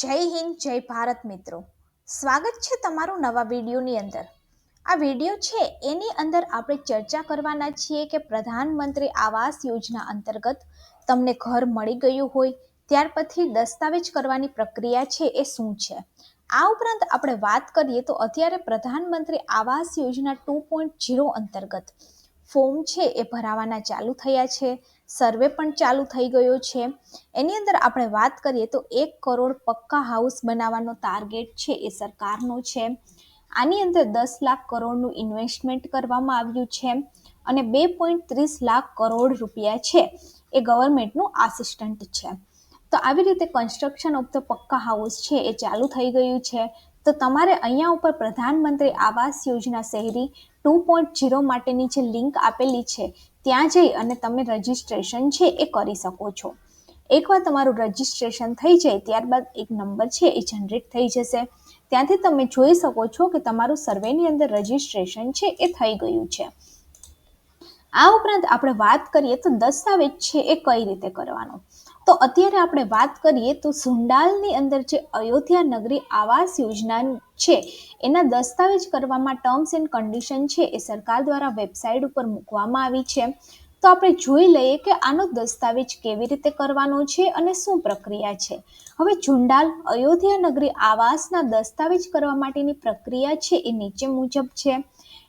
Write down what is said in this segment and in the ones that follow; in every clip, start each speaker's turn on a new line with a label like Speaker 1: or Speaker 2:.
Speaker 1: જય હિન્દ, જય ભારત મિત્રો. સ્વાગત છે તમારું નવા વિડીયોની અંદર. આ વીડિયો છે એની અંદર આપણે ચર્ચા કરવાના છીએ કે પ્રધાનમંત્રી આવાસ યોજના અંતર્ગત તમને ઘર મળી ગયું હોય, ત્યાર પછી દસ્તાવેજ કરવાની પ્રક્રિયા છે એ શું છે? આ ઉપરાંત આપણે વાત કરીએ તો અત્યારે Pradhan Mantri Awas Yojana two point zero અંતર્ગત ફોર્મ છે એ ભરાવાના ચાલુ થયા છે. સર્વે પણ ચાલુ થઈ ગયો છે. એની અંદર આપણે વાત કરીએ તો એક કરોડ પક્કા હાઉસ બનાવવાનો ટાર્ગેટ છે એ સરકારનો છે. આની અંદર દસ લાખ કરોડનું ઇન્વેસ્ટમેન્ટ કરવામાં આવ્યું છે અને બે પોઈન્ટ ત્રીસ લાખ કરોડ રૂપિયા છે એ ગવર્મેન્ટનું આસિસ્ટન્ટ છે. તો આવી રીતે construction of the pucca house છે એ ચાલુ થઈ ગયું છે. તો તમારે અહીંયા ઉપર પ્રધાનમંત્રી આવાસ યોજના શહેરી ટુ પોઈન્ટ જીરો માટેની જે લિંક આપેલી છે, ત્યાં જઈ અને તમે રજિસ્ટ્રેશન છે એ કરી શકો છો. એકવાર તમારું રજિસ્ટ્રેશન થઈ જાય, ત્યારબાદ એક નંબર છે એ જનરેટ થઈ જશે. ત્યાંથી તમે જોઈ શકો છો કે તમારું સર્વેની અંદર રજિસ્ટ્રેશન છે એ થઈ ગયું છે. આ ઉપરાંત આપણે વાત કરીએ તો દસ્તાવેજ છે એ કઈ રીતે કરવાનો? તો અત્યારે આપણે વાત કરીએ તો સુંડાલની અંદર જે અયોધ્યા નગરી આવાસ યોજના છે, એના દસ્તાવેજ કરવામાં ટર્મ્સ એન્ડ કન્ડિશન છે, એ સરકાર દ્વારા વેબસાઇટ ઉપર મૂકવામાં આવી છે. તો આપણે જોઈ લઈએ કે આનો દસ્તાવેજ કેવી રીતે કરવાનો છે અને શું પ્રક્રિયા છે. હવે ઝુંડાલ અયોધ્યા નગરી આવાસના દસ્તાવેજ કરવા માટેની પ્રક્રિયા છે, એ નીચે મુજબ છે.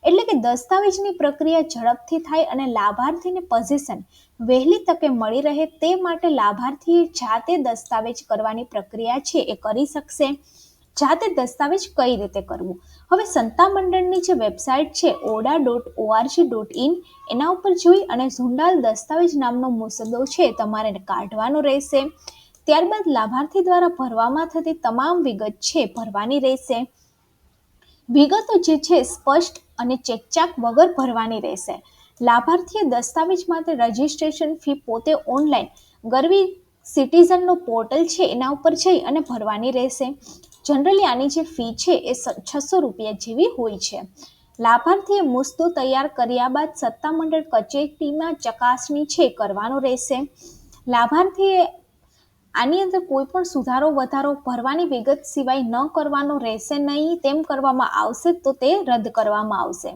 Speaker 1: એટલે કે દસ્તાવેજની પ્રક્રિયા ઝડપથી થાય અને લાભાર્થીને પોઝિશન વહેલી તકે મળી રહે તે માટે લાભાર્થીએ જાતે દસ્તાવેજ કરવાની પ્રક્રિયા છે એ કરી શકશે. જાતે દસ્તાવેજ કઈ રીતે કરવું? હવે સંતા મંડળની જે વેબસાઇટ છે AUDA dot ORG dot in એના ઉપર જોઈ અને ઝુંડાલ દસ્તાવેજ નામનો મુસદ્દો છે તમારે કાઢવાનો રહેશે. ત્યારબાદ લાભાર્થી દ્વારા ભરવામાં થતી તમામ વિગત છે ભરવાની રહેશે. વિગતો જે છે સ્પષ્ટ અને ચેકચાક વગર ભરવાની રહેશે. લાભાર્થીએ દસ્તાવેજ માટે રજિસ્ટ્રેશન ફી પોતે ઓનલાઈન ગરવી સિટીઝનનો પોર્ટલ છે એના ઉપર જઈ અને ભરવાની રહેશે. જનરલી આની જે ફી છે એ છસો રૂપિયા જેવી હોય છે. લાભાર્થીએ મુસ્તો તૈયાર કર્યા બાદ સત્તામંડળ કચેરીમાં ચકાસણી છે કરવાનો રહેશે. લાભાર્થીએ આની અંદર કોઈ પણ સુધારો, વધારો, ભરવાની વિગત સિવાય ન કરવાનો રહેશે નહીં, તેમ કરવામાં આવશે તો તે રદ કરવામાં આવશે.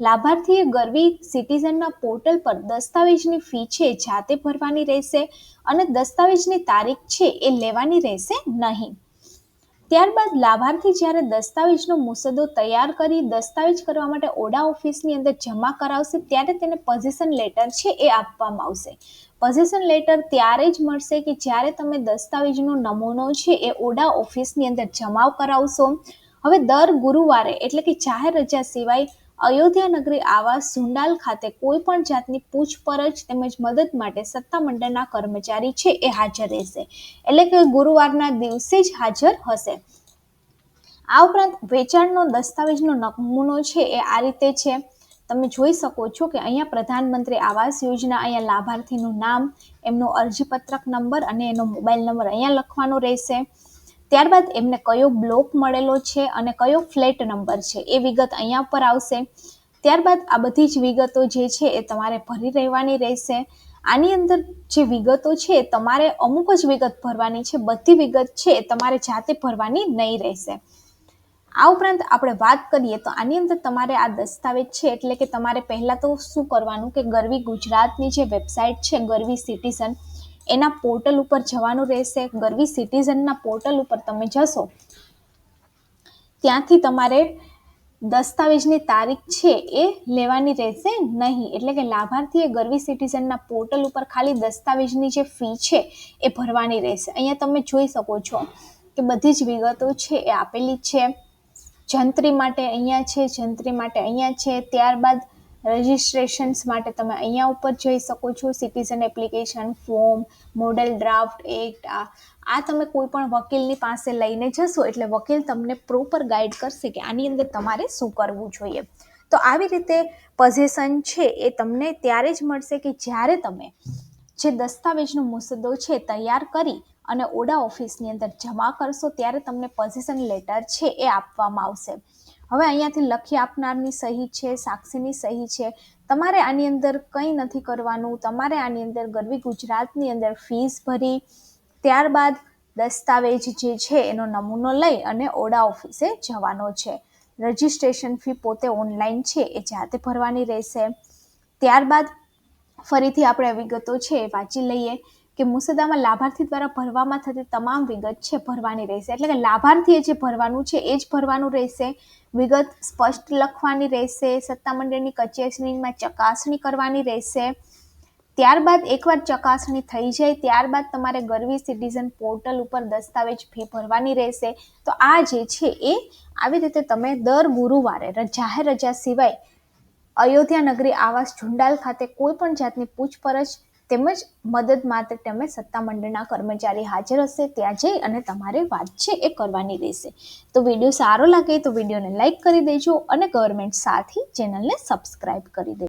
Speaker 1: લાભાર્થીએ ગરવી સિટીઝનના પોર્ટલ પર દસ્તાવેજની ફી છે, જાતે ભરવાની રહેશે અને દસ્તાવેજની તારીખ છે એ લેવાની રહેશે નહીં. ત્યારબાદ લાભાર્થી જ્યારે દસ્તાવેજનો મુસદ્દો તૈયાર કરી દસ્તાવેજ કરવા માટે ઓડા ઓફિસની અંદર જમા કરાવશે, ત્યારે તેને પોઝિશન લેટર છે એ આપવામાં આવશે. પોઝિશન લેટર ત્યારે જ મળશે કે જ્યારે તમે દસ્તાવેજનો નમૂનો છે એ ઓડા ઓફિસની અંદર જમા કરાવશો. હવે દર ગુરુવારે એટલે કે જાહેર રજા સિવાય અયોધ્યા નગરી આવાસ ઝુંડાલ ખાતે કોઈ પણ જાતની પૂછપરછ તેમજ મદદ માટે સત્તામંડળના કર્મચારી છે એ હાજર રહેશે. એટલે કે ગુરુવારના દિવસે જ હાજર હશે. આ ઉપરાંત વેચાણનો દસ્તાવેજનો નમૂનો છે એ આ રીતે છે. તમે જોઈ શકો છો કે અહીંયા પ્રધાનમંત્રી આવાસ યોજના અહીંયા લાભાર્થીનું નામ, એમનો અરજીપત્રક નંબર અને એનો મોબાઈલ નંબર અહીંયા લખવાનો રહેશે. ત્યારબાદ એમને કયો બ્લોક મળેલો છે અને કયો ફ્લેટ નંબર છે એ વિગત અહીંયા પર આવશે. ત્યારબાદ આ બધી જ વિગતો જે છે એ તમારે ભરી રહેવાની રહેશે. આની અંદર જે વિગતો છે તમારે અમુક જ વિગત ભરવાની છે. બધી વિગત છે તમારે જાતે ભરવાની નહીં રહેશે. આ ઉપરાંત આપણે વાત કરીએ તો આની અંદર તમારે આ દસ્તાવેજ છે એટલે કે તમારે પહેલાં તો શું કરવાનું કે ગરવી ગુજરાતની જે વેબસાઇટ છે ગરવી સિટીઝન એના પોર્ટલ ઉપર જવાનું રહેશે, ગરવી સિટીઝનના પોર્ટલ ઉપર તમે જશો, ત્યાંથી તમારે દસ્તાવેજની તારીખ છે એ લેવાની રહેશે નહીં. એટલે કે લાભાર્થીએ ગરવી સિટીઝનના પોર્ટલ ઉપર ખાલી દસ્તાવેજની જે ફી છે એ ભરવાની રહેશે. અહીંયા તમે જોઈ શકો છો કે બધી જ વિગતો છે એ આપેલી છે. જંત્રી માટે અહીંયા છે, જંત્રી માટે અહીંયા છે. ત્યારબાદ રજિસ્ટ્રેશન્સ માટે તમે અહીંયા ઉપર જઈ શકો છો. Citizen application form model draft act આ આ તમે કોઈ પણ વકીલની પાસે લઈને જશો એટલે વકીલ તમને પ્રોપર ગાઈડ કરશે કે આની અંદર તમારે શું કરવું જોઈએ. તો આવી રીતે પોઝેશન છે એ તમને ત્યારે જ મળશે કે જ્યારે તમે જે દસ્તાવેજનો મુસદ્દો છે તૈયાર કરી અને ઓડા ઓફિસની અંદર જમા કરશો ત્યારે તમને પોઝિશન લેટર છે એ આપવામાં આવશે. હવે અહીંયાથી લખી આપનારની સહી છે, સાક્ષીની સહી છે. તમારે આની અંદર કંઈ નથી કરવાનું. તમારે આની અંદર ગરવી ગુજરાતની અંદર ફીસ ભરી, ત્યારબાદ દસ્તાવેજ જે છે એનો નમૂનો લઈ અને ઓડા ઓફિસે જવાનો છે. રજિસ્ટ્રેશન ફી પોતે ઓનલાઈન છે, એ જાતે ભરવાની રહેશે. ત્યારબાદ ફરીથી આપણે વિગતો છે એ વાંચી લઈએ. કે મુસદ્દામાં લાભાર્થી દ્વારા ભરવામાં થતી તમામ વિગત છે, ભરવાની રહેશે. એટલે કે લાભાર્થીએ જે ભરવાનું છે, એ જ ભરવાનું રહેશે. વિગત સ્પષ્ટ લખવાની રહેશે, સત્તામંડળની કચેરીમાં ચકાસણી કરવાની રહેશે. ત્યારબાદ એકવાર ચકાસણી થઈ જાય, ત્યારબાદ તમારે ગરવી સિટીઝન પોર્ટલ ઉપર દસ્તાવેજ ફી ભરવાની રહેશે. તો આ જે છે એ આવી રીતે તમે દર ગુરુવારે જાહેર રજા સિવાય અયોધ્યા નગરી આવાસ ઝુંડાલ ખાતે કોઈ પણ જાતની પૂછપરછ તેમજ મદદ માટે તમે સત્તામંડળના કર્મચારી હાજર હશે, ત્યાં જઈ અને તમારે વાત છે એ કરવાની રહેશે. તો વીડિયો સારો લાગે તો વિડીયોને લાઈક કરી દેજો અને ગવર્મેન્ટ સાથી ચેનલને સબસ્ક્રાઈબ કરી દેજો.